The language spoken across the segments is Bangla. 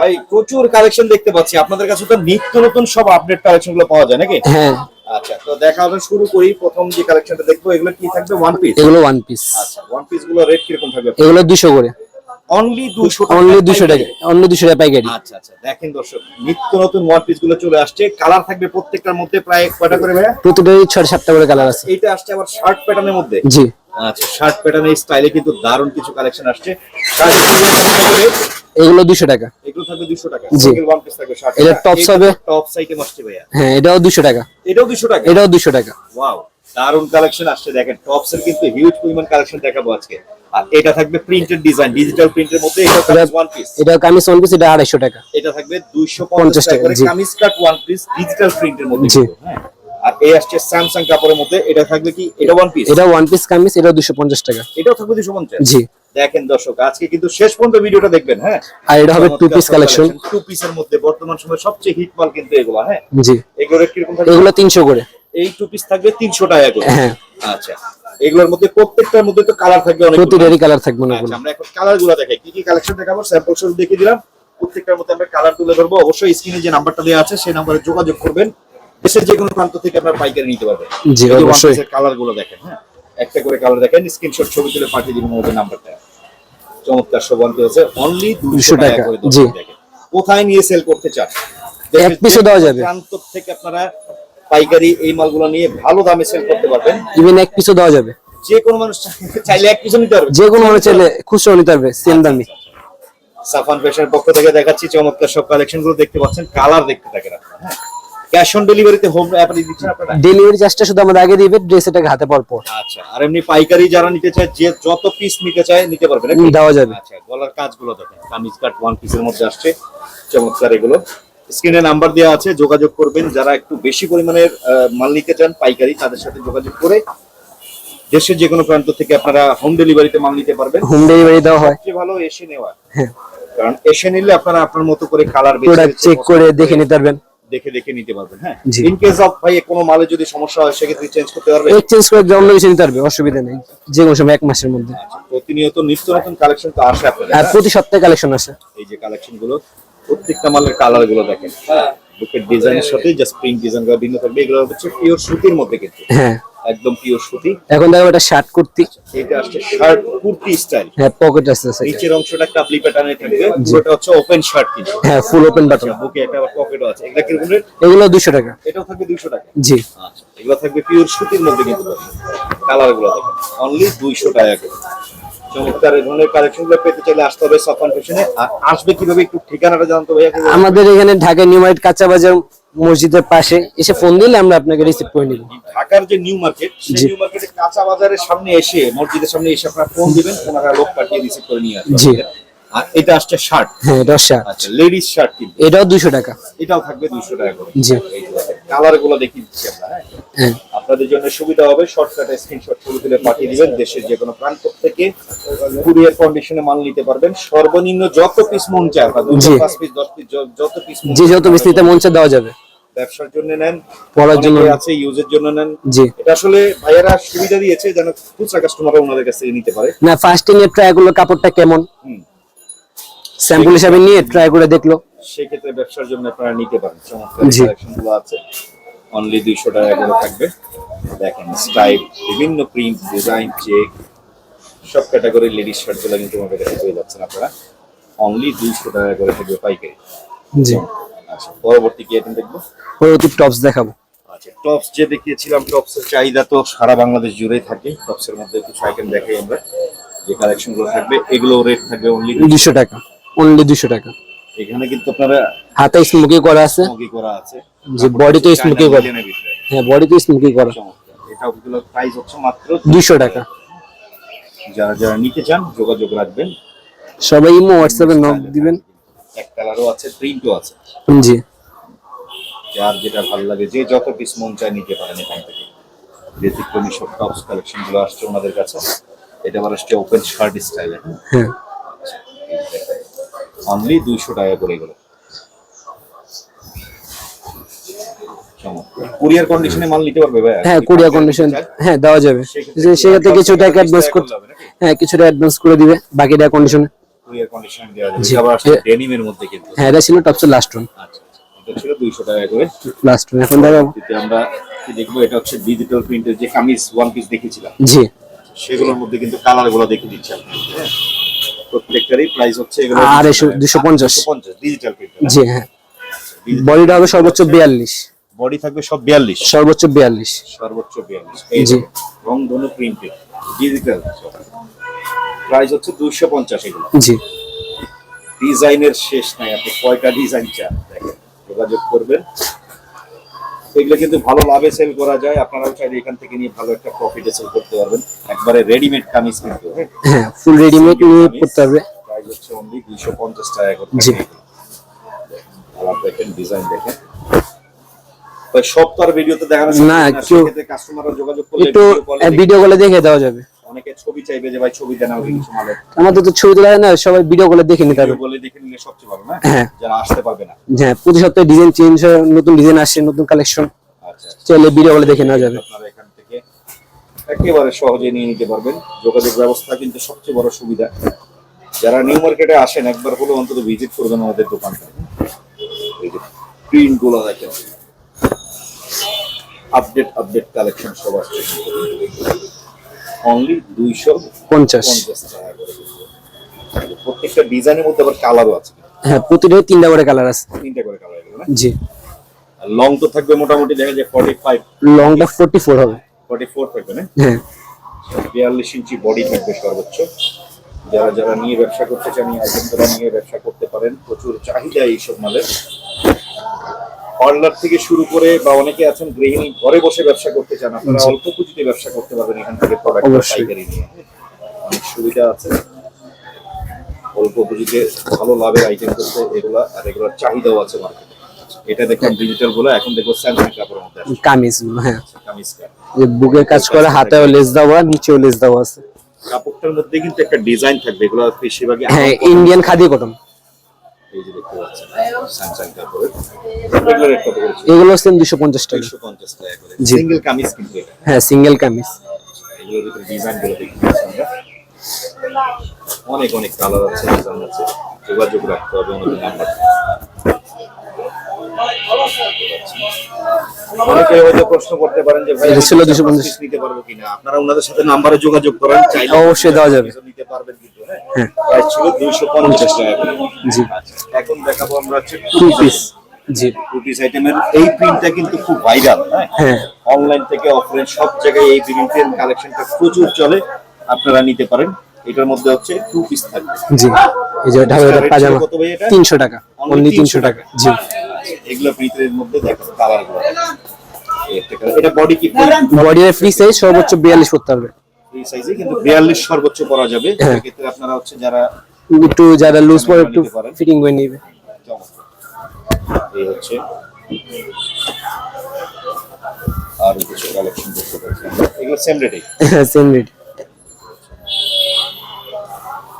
ভাই প্রচুর কালেকশন দেখতে পাচ্ছি। আপনাদের কাছে তো নিত্য নতুন সব আপডেট কালেকশনগুলো পাওয়া যায় নাকি? হ্যাঁ। আচ্ছা তো দেখা হবে শুরু করি। প্রথম যে কালেকশনটা দেখব এগুলো কি থাকবে? ওয়ান পিস এগুলো ওয়ান পিস আচ্ছা ওয়ান পিসগুলো রেট কীরকম থাকবে? এগুলো দুশো করে। অনলি দুশো অনলি দুশো টাকা অনলি দুশো টাকা পাইকারি। আচ্ছা আচ্ছা দেখেন দর্শক নিত্য নতুন ওয়ান পিসগুলো চলে আসছে। কালার থাকবে প্রত্যেকটার মধ্যে প্রায় কয়টা করে ভাইয়া? প্রতিটারই ছয় সাতটা করে কালার আছে। এটা আসছে আবার শার্ট প্যাটার্নের মধ্যে? জি। আচ্ছা শার্ট প্যাটার্নের স্টাইলে কিন্তু দারুণ কিছু কালেকশন আসছে। এগুলো দুশো টাকা। এগুলো থাকবে দুশো টাকা। জি। সিঙ্গেল ওয়ান পিস থাকবে শার্ট এটা tops হবে। টপস আইটেম আসছে ভাইয়া। হ্যাঁ এটাও দুশো টাকা। এটাও দুশো টাকা? এটাও দুশো টাকা। ওয়াও দারুণ কালেকশন আসছে। দেখেন টপস এর কিন্তু হিউজ পরিমাণ কালেকশন দেখাবো আজকে। আর এটা থাকবে প্রিন্টেড ডিজাইন ডিজিটাল প্রিন্টের মধ্যে এটা থাকবে ওয়ান পিস এটা কামিজ ওয়ান পিস এটা আড়াইশো টাকা। এটা থাকবে 250 পঞ্চাশ টাকা। Kameez cut one piece digital প্রিন্টের মধ্যে হ্যাঁ। আর এই আসছে স্যামসাং কাপড়ের মধ্যে এটা থাকবে কি? এটা ওয়ান পিস এটা ওয়ান পিস কামিজ দুশো পঞ্চাশ টাকা। এটাও থাকবে 250 জি। দেখেন দর্শক আজকে কিন্তু শেষ পর্যন্ত ভিডিওটা দেখবেন হ্যাঁ? আর এটা হবে টু পিস কালেকশন টু পিসের মধ্যে বর্তমান সময়ে সবচেয়ে হিট মাল কিন্তু এগুলো হ্যাঁ? জি। এগুলো রেট কীরকম থাকবে? এগুলো তিনশো করে। এই টু পিস থাকবে 300 টাকা করে। হ্যাঁ। আচ্ছা এগুলোর মধ্যে প্রত্যেকটার মধ্যে তো কালার থাকবে অনেক প্রতিটারই কালার থাকবে না আচ্ছা আমরা এখন কালারগুলো দেখাই কি কি কালেকশন দেখাবো? স্যাম্পল শুরু দেখিয়ে দিলাম। প্রত্যেকটার মধ্যে আমরা কালার তুলে ধরবো। অবশ্যই স্ক্রিনে যে নাম্বারটা দেওয়া আছে সেই নাম্বারে যোগাযোগ করবেন। দেশের যে কোনো প্রান্ত থেকে আপনার পাইকারি নিতে পারবেন। জি, অবশ্যই। কালারগুলো দেখেন হ্যাঁ? একটা করে কালার দেখেন স্ক্রিনশট ছবি তুলে পাঠিয়ে দিবেন আমাদের নাম্বারটা। চমৎকার সব আনতে হচ্ছে অনলি 200 দুশো টাকা করে জি। কোথায় নিয়ে সেল করতে চান? এক piece-ও দেওয়া যাবে। প্রান্ত থেকে আপনারা পাইকারি এই মালগুলো নিয়ে ভালো দামে সেল করতে পারবেন। ইভেন এক পিসও দেওয়া যাবে। যে কোনো মানুষ চাইলে এক পিছনে নিতে পারবে। যে কোনো মানে চাইলে খুচরো নিতে পারবে সেম দামি সাফান ফ্যাশনের পক্ষ থেকে দেখাচ্ছি চমৎকার সব কালেকশনগুলো দেখতে পাচ্ছেন। কালার দেখতে থাকেন আপনারা হ্যাঁ? ক্যাশ অন ডেলিভারিতে হোম দিচ্ছেন আপনারা? ডেলিভারি চার্জটা শুধু আমাদের আগে দিবে ড্রেস এটাকে হাতে পর পর। আচ্ছা আর এমনি পাইকারি যারা নিতে চায় যে যত পিস নিতে চায় নিতে পারবে নাকি? দেওয়া যাবে। আচ্ছা গলার কাজগুলো দেখেন। কামিজ কাট ওয়ান পিসের মধ্যে আসছে। চমৎকার এগুলো। স্ক্রিনে নাম্বার দেওয়া আছে যোগাযোগ করবেন। যারা একটু বেশি পরিমাণের মাল নিতে চান পাইকারি তাদের সাথে যোগাযোগ করে দেশের যে কোনো প্রান্ত থেকে আপনারা হোম ডেলিভারিতে মাল নিতে পারবেন। হোম ডেলিভারি দেওয়া হয়। সবচেয়ে ভালো এসে নেওয়া। হ্যাঁ। কারণ এসে নিলে আপনারা আপনার মতো করে কালার চেক করে দেখে নিতে পারবেন। দেখে দেখে নিতে পারবেন হ্যাঁ? ইন কেস অফ ভাই কোনো মালে যদি সমস্যা হয় সেক্ষেত্রে চেঞ্জ করতে পারবে চেঞ্জ করে জন্য কিছু নিতে পারবে অসুবিধা নেই। যে কোনো সময় এক মাসের মধ্যে। প্রতিনিয়ত নিত্য নতুন কালেকশন তো আসে আপনাদের আর হ্যাঁ? প্রতি সপ্তাহে কালেকশন আসে। এই যে কালেকশনগুলো প্রত্যেকটা মালের কালারগুলো দেখেন হ্যাঁ? বুকের ডিজাইনের সাথে জাস্ট প্রিন্ট ডিজাইনগুলো ভিন্ন থাকবে এগুলো হচ্ছে পিওর সুতির মধ্যে কিন্তু। হ্যাঁ। একদম পিওর সুতি। এখন দেখো এটা শার্ট কুর্তি। এটা আসছে শার্ট কুর্তি স্টাইল হ্যাঁ পকেট আছে নিচের অংশটা কাপলি প্যাটার্নে থাকবে। পুরোটা হচ্ছে ওপেন শার্ট কিন্তু। হ্যাঁ ফুল ওপেন বাটন বুকে একটা পকেটও আছে। এটা কীরকম রেট এগুলো দুশো টাকা। এটাও থাকবে 200 টাকা? জি। আচ্ছা এগুলো থাকবে পিওর সুতির মধ্যে কিন্তু। কালারগুলো দেখেন অনলি দুইশো টাকা করে। চমৎকার এই ধরনের কালেকশন পেতে চাইলে আসতে হবে সফান ফ্যাশনে আর আসবে কীভাবে একটু ঠিকানাটা জানতো ভাইয়া? আমাদের এখানে ঢাকা নিউ মার্কেট কাঁচা বাজার মসজিদের পাশে এসে ফোন দিলে আমরা আপনাকে রিসিভ করে নিব। ঢাকার যে নিউ মার্কেট সেই নিউ মার্কেটে কাঁচা বাজারের সামনে এসে মসজিদের সামনে এসে আপনারা ফোন দিবেন ওনারা লোক পাঠিয়ে রিসিভ করে নিয়ে আসবে জি। আর এটা আসছে শার্ট হ্যাঁ এটা শার্ট আচ্ছা লেডিস শার্ট কিন্তু। এটাও দুশো টাকা। এটাও থাকবে দুইশো টাকা করে। জি। কালারগুলো দেখিয়ে দিচ্ছি আমরা হ্যাঁ? হ্যাঁ। আপনাদের জন্য সুবিধা হবে শর্টকাটে স্ক্রিনশট ছবি তুলে পাঠিয়ে দিবেন দেশের যে কোনো প্রান্ত থেকে কুরিয়ার কন্ডিশনে মাল নিতে পারবেন। সর্বনিম্ন যত পিস মন চায় দুই পাঁচ পিস দশ পিস যত পিস যে যত বেশি নিতে মন চায় দেওয়া যাবে। ব্যবসার জন্য নেন পড়ার জন্য আছে ইউজের জন্য নেন। জি। এটা আসলে ভাইয়েরা সুবিধা দিয়েছে যেন খুচরা কাস্টমাররা ওনাদের কাছ থেকে নিতে পারে। না ফার্স্টে নিয়ে ট্রাই করল কাপড়টা কেমন? হুম। স্যাম্পল হিসাবে নিয়ে ট্রাই করে দেখল। সেক্ষেত্রে ব্যবসার জন্য আপনারা নিতে পারেন জি। আছে। অনলি দুইশো টাকা করে থাকবে। দেখেন স্টাইল বিভিন্ন প্রিন্ট ডিজাইন চেক সব ক্যাটাগরি লেডিস শার্টগুলো কিন্তু আমাদের কাছে পেয়ে যাচ্ছেন আপনারা। অনলি দুইশো টাকা করে থাকবে পাইকারি। জি। আচ্ছা পরবর্তী কি আইটেম দেখব? পরবর্তী টপস দেখাবো। আচ্ছা টপস যে দেখিয়েছিলাম টপস এর চাহিদা তো সারা বাংলাদেশ জুড়েই থাকে। টপস এর মধ্যে কিছু আইটেম দেখাই আমরা। যে কালেকশনগুলো থাকবে এগুলো রেট থাকবে অনলি দুশো টাকা। অনলি দুশো টাকা। এখানে কিন্তু আপনারা হাতে স্মোকি করা আছে। স্মোকি করা আছে। যে বডি তো স্মোকি করা। হ্যাঁ বডি তো স্মোকি করা। চমৎকার। এটাও গুলো প্রাইস হচ্ছে মাত্র দুশো টাকা। যারা যারা নিতে চান যোগাযোগ রাখবেন। সবাই ইমো হোয়াটসঅ্যাপে নক দিবেন। এক কালারও আছে প্রিন্টও আছে। জি। যার যেটা ভালো লাগে যে যত পিস মন চায় নিতে পারেন এখান থেকে। ব্যতিক্রমী সব টপস কালেকশনগুলো আসছে ওনাদের কাছে। এটা আবার আসছে ওপেন শার্ট স্টাইলে হ্যাঁ। অনলি দুইশো টাকা করে এগুলো। কুরিয়ার কন্ডিশনে মাল নিতে পারবে ভাই হ্যাঁ কুরিয়ার কন্ডিশন হ্যাঁ দেওয়া যাবে। যে সেক্ষেত্রে কিছু টাকা অ্যাডভান্স করতে হ্যাঁ কিছুটা অ্যাডভান্স করে দিবে বাকিটা কন্ডিশনে কুরিয়ার কন্ডিশন দেওয়া যাবে। আবার ডেনিমের মধ্যে কিন্তু। হ্যাঁ এটা ছিল টপসের লাস্ট ওয়ান আচ্ছা। এটা ছিল দুইশো টাকা করে। লাস্ট ওয়ান এখন দেখাবো। আমরা কি দেখব? এটা হচ্ছে ডিজিটাল প্রিন্টের যে কামিজ ওয়ান পিস দেখেছিলাম জি। সেগুলোর মধ্যে কিন্তু কালারগুলো দেখে দিচ্ছি হ্যাঁ প্রত্যেকটারই প্রাইস হচ্ছে এগুলো দুশো পঞ্চাশ। পঞ্চাশ ডিজিটাল প্রিন্ট জি হ্যাঁ। বডিটা হবে সর্বোচ্চ বিয়াল্লিশ। বডি থাকবে সব বিয়াল্লিশ। সর্বোচ্চ বিয়াল্লিশ। সর্বোচ্চ বিয়াল্লিশ। এই জি। রং ধনু প্রিন্টেড ডিজিটাল প্রাইস হচ্ছে দুইশো পঞ্চাশ এগুলো। জি। ডিজাইনের শেষ নাই আপনি কয়টা ডিজাইন চান? দেখেন যোগাযোগ করবেন। এগুলো কিন্তু ভালো লাভে সেল করা যায়। আপনারাও চাইলে এখান থেকে নিয়ে ভালো একটা প্রফিটে সেল করতে পারবেন। একবারে রেডিমেড কামিজ কিন্তু। হ্যাঁ ফুল রেডিমেড নিয়ে করতে হবে। প্রাইস হচ্ছে অনলি দুইশো পঞ্চাশ টাকা করে। জি। কালার দেখেন ডিজাইন দেখেন। ওই সব তো আর ভিডিওতে দেখানো না, কেউ- কাস্টমাররা যোগাযোগ করলে ভিডিও কলে দেখে দেওয়া যাবে। অনেকে ছবি চাইবে যে ভাই ছবি দেন আমাকে কিছু মালের। আমাদের তো ছবি তোলা হয় না সবাই ভিডিও কলে দেখে নিতে ভিডিও হবে বলে দেখে নিলে সবচেয়ে ভালো না? হ্যাঁ। যারা আসতে পারবে না। হ্যাঁ প্রতি সপ্তাহে ডিজাইন চেঞ্জ হয় নতুন ডিজাইন আসছে নতুন কালেকশন আচ্ছা চাইলে ভিডিও কলে দেখে নেওয়া যাবে। আপনারা এখান থেকে একেবারে সহজে নিয়ে নিতে পারবেন। যোগাযোগ ব্যবস্থা কিন্তু সবচেয়ে বড় সুবিধা। যারা নিউ মার্কেটে আসেন একবার হলেও অন্তত ভিজিট করবেন আমাদের দোকানটা। এই যে প্রিন্টগুলো দেখেন। আপডেট আপডেট কালেকশন সব আসছে। অনলি দুইশো পঞ্চাশ। প্রত্যেকটা ডিজাইনের মধ্যে আবার কালারও আছে। হ্যাঁ প্রতিটাই তিনটা করে কালার আছে। তিনটা করে কালার জি। লং তো থাকবে মোটামুটি দেখা যায় ফর্টি ফাইভ লংটা ফোর্টি ফোর হবে। ফর্টি ফোর থাকবে না? হ্যাঁ। বিয়াল্লিশ ইঞ্চি বডি থাকবে সর্বোচ্চ। যারা যারা নিয়ে ব্যবসা করতে চান আইটেম তারা নিয়ে ব্যবসা করতে পারেন প্রচুর চাহিদা এইসব মালের। পার্লার থেকে শুরু করে বা অনেকে আছেন গৃহিণী ঘরে বসে ব্যবসা করতে চান আপনারা অল্প পুঁজিতে ব্যবসা করতে পারবেন এখান থেকে প্রোডাক্ট পাইকারি নিয়ে। অনেক সুবিধা আছে। অল্প পুঁজিতে ভালো লাভের আইটেম করতে এগুলা আর এগুলোর চাহিদাও আছে মার্কেটে এটা দেখলাম ডিজিটালগুলো এখন দেখব স্যামসাং কাপড়ের মধ্যে কামিজ হ্যাঁ। কামিজ কাট। যে বুকের কাজ করে হাতেও লেস দেওয়া নিচেও লেস দেওয়া আছে। কাপড়টার মধ্যে কিন্তু একটা ডিজাইন থাকবে এগুলো বেশিরভাগই হ্যাঁ ইন্ডিয়ান খাদি কটন এই যে দেখতে পাচ্ছেন। স্যামসাং কাপড়ের এগুলো রেট কত করেছে এগুলো সেম দুশো পঞ্চাশ টাকা। করে। সিঙ্গেল কামিজ কিন্তু হ্যাঁ সিঙ্গেল কামিজ। এগুলোর ভিতরে ডিজাইনগুলো দেখতে আমরা। অনেক অনেক কালার আছে ডিজাইন আছে। যোগাযোগ রাখতে হবে নাম্বার অনেকে হয়তো প্রশ্ন করতে পারেন যে ভাই ছিল চার 250 নিতে পারব কিনা? আপনারা ওনাদের সাথে নাম্বারে যোগাযোগ করেন চাইলে অবশ্যই দেওয়া যাবে। নিতে পারবেন কিন্তু। প্রাইস ছিল দুইশো পঞ্চাশ টাকা করে। জি। এখন দেখাবো আমরা হচ্ছে টু পিস জি। টু পিস আইটেমের এই প্রিন্টটা কিন্তু খুব ভাইরাল হ্যাঁ? হ্যাঁ। অনলাইন থেকে অফলাইন সব জায়গায় এই প্রিন্টের কালেকশনটা প্রচুর চলে। আপনারা নিতে পারেন। এটার মধ্যে হচ্ছে টু পিস থাকবে। জি। এই যে ঢাকা পাজামা কত ভাই এটা? তিনশো টাকা। অনলি 300 তিনশো টাকা। জি। এগুলো প্রিন্টের মধ্যে দেখো কালারগুলো। এটা বডি কি বডির ফ্রি সাইজ সর্বোচ্চ বিয়াল্লিশ করতে পারবে ফ্রি সাইজে কিন্তু 42 সর্বোচ্চ পরা যাবে। হ্যাঁ। সেক্ষেত্রে আপনারা হচ্ছে যারা একটু যারা লুজ পরে একটু ফিটিং করে নিবে। এই হচ্ছে। আর কিছু কালেকশন দেখতে পাচ্ছি এগুলো সেম রেটে সেম রেট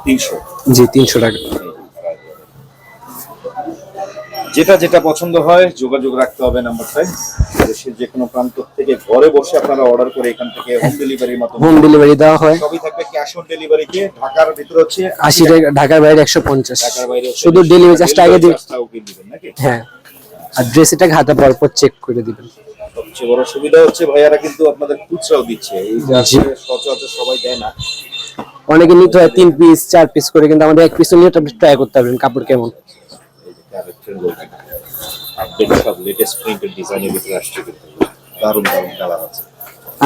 তিনশো। জি তিনশো টাকা। যেটা যেটা পছন্দ হয় যোগাযোগ রাখতে হবে নাম্বারটায় দেশের যে কোনো প্রান্ত থেকে ঘরে বসে আপনারা অর্ডার করে এখান থেকে হোম ডেলিভারির মাধ্যমে হোম ডেলিভারি দেওয়া হয়। সবই থাকবে ক্যাশ অন ডেলিভারিতে ঢাকার ভিতরে হচ্ছে আশি টাকা ঢাকার বাইরে একশো পঞ্চাশ। ঢাকার বাইরে শুধু ডেলিভারি চার্জটা আগে দিবেন কি নাকি? হ্যাঁ। আর হাতে পাওয়ার পর চেক করে দিবেন। সবচেয়ে বড় সুবিধা হচ্ছে ভাইয়ারা কিন্তু আপনাদের খুচরাও দিচ্ছে। এই যে সচরাচর সবাই দেয় না। অনেকে নিতে হয় তিন পিস চার পিস করে কিন্তু আমাদের এক পিস নিয়ে ট্রাই করতে পারবেন কাপড় কেমন এই যে ক্যারেক্টার বলতে আপডেট সব লেটেস্ট ডিজাইনের ভিতরে আসছে কিন্তু। দারুণ দারুণ কালার আছে।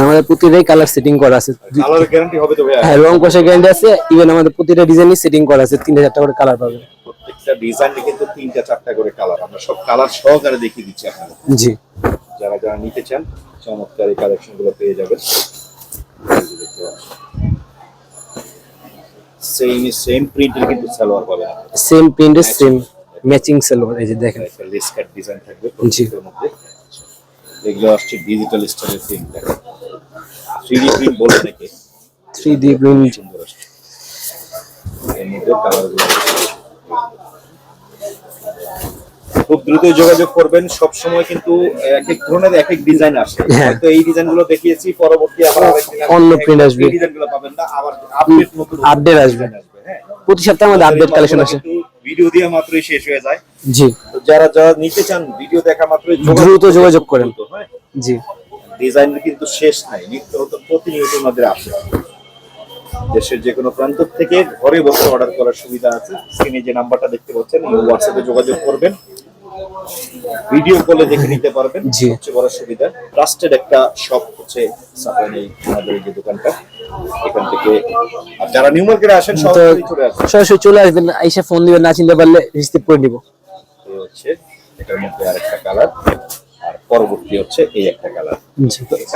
আমাদের প্রতিটাই কালার সেটিং করা আছে। কালার গ্যারান্টি হবে তো ভাইয়া? হ্যাঁ রং কষা গ্যারান্টি আছে ইভেন আমাদের প্রতিটা ডিজাইনই সেটিং করা আছে তিনটা চারটা করে কালার পাবেন প্রত্যেকটা ডিজাইনে কিন্তু তিনটা চারটা করে কালার আমরা সব কালার সহকারে দেখিয়ে দিচ্ছি আপনাদের। জি। যারা যারা নিতে চান চমৎকার এই কালেকশনগুলো পেয়ে যাবেন। সেম সেম প্রিন্টের কিন্তু সালোয়ার পাবেন। সেম প্রিন্টের সেম ম্যাচিং সেলোয়ার এই যে দেখেন। লেস কাট ডিজাইন থাকবে প্রত্যেকটার মধ্যে। এগুলো আসছে ডিজিটাল স্টাইলের প্রিন্ট দেখেন। থ্রি ডি প্রিন্ট বলে নাকি? থ্রি ডি প্রিন্ট সুন্দর আসছে। এর মধ্যে কালারগুলো খুব দ্রুত যোগাযোগ করবেন সব সময় কিন্তু এক এক ধরনের এক এক ডিজাইন আসে। হ্যাঁ। হয়তো এই ডিজাইনগুলো দেখিয়েছি পরবর্তী আবার অন্য print আসবে। এই ডিজাইনগুলো পাবেন না আবার আপডেট নতুন Update আসবে। হ্যাঁ। প্রতি সপ্তাহে আমাদের আপডেট কালেকশন আসে। ভিডিও দিয়ে মাত্রই শেষ হয়ে যায়। জি। তো যারা যারা নিতে চান ভিডিও দেখা মাত্রই দ্রুত যোগাযোগ করেন। হ্যাঁ। জি। ডিজাইনের কিন্তু শেষ নাই নিত্য নতুন প্রতিনিয়ত আমাদের আসে। দেশের যে কোনো প্রান্ত থেকে ঘরে বসে অর্ডার করার সুবিধা আছে। স্ক্রিনে যে নাম্বারটা দেখতে পাচ্ছেন হোয়াটসঅ্যাপে যোগাযোগ করবেন। ভিডিও কলে দেখে নিতে পারবেন। সবচেয়ে বড় সুবিধা। ট্রাস্টেড একটা শপ হচ্ছে সাফানি আমাদের যে দোকানটা। এখান থেকে আর যারা নিউ মার্কেটে আসেন সরাসরি চলে আসেন সরাসরি চলে আসবেন আইসা ফোন দিবেন না চিনতে পারলে রিসিভ করে নিব। এই হচ্ছে এটার মধ্যে আরেকটা কালার আর পরবর্তী হচ্ছে এই একটা কালার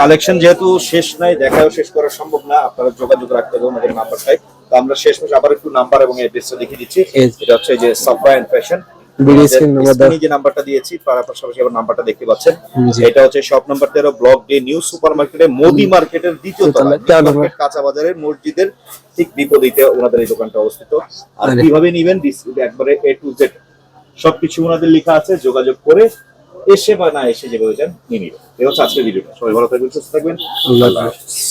কালেকশন যেহেতু শেষ নাই দেখাও শেষ করা সম্ভব না আপনারা যোগাযোগ রাখতে হবে আমাদের নাম্বারটাই তো আমরা শেষ মাসে আবার একটু নাম্বার এবং অ্যাড্রেসটা লিখে দিচ্ছি. এটা হচ্ছে যে Safra and fashion Screen number দাও। যে নাম্বারটা দিয়েছি তার পাশাপাশি আবার নাম্বারটা দেখতে পাচ্ছেন। এটা হচ্ছে শপ নাম্বার তেরো ব্লক ডে নিউ সুপার মার্কেটে মোদি মার্কেটের দ্বিতীয় তলা তলা, তেরো নম্বর। মার্কেট কাঁচা বাজারের মসজিদের ঠিক বিপরীতে ওনাদের এই দোকানটা অবস্থিত। আর কীভাবে নিবেন? একবারে এ টু জেড সবকিছু ওনাদের লেখা আছে যোগাযোগ করে এসে বা না এসে যেভাবে চান নিয়ে নিবেন। এই হচ্ছে আজকের ভিডিওটা। সবাই ভালো থাকবেন সুস্থ থাকবেন। আল্লাহ।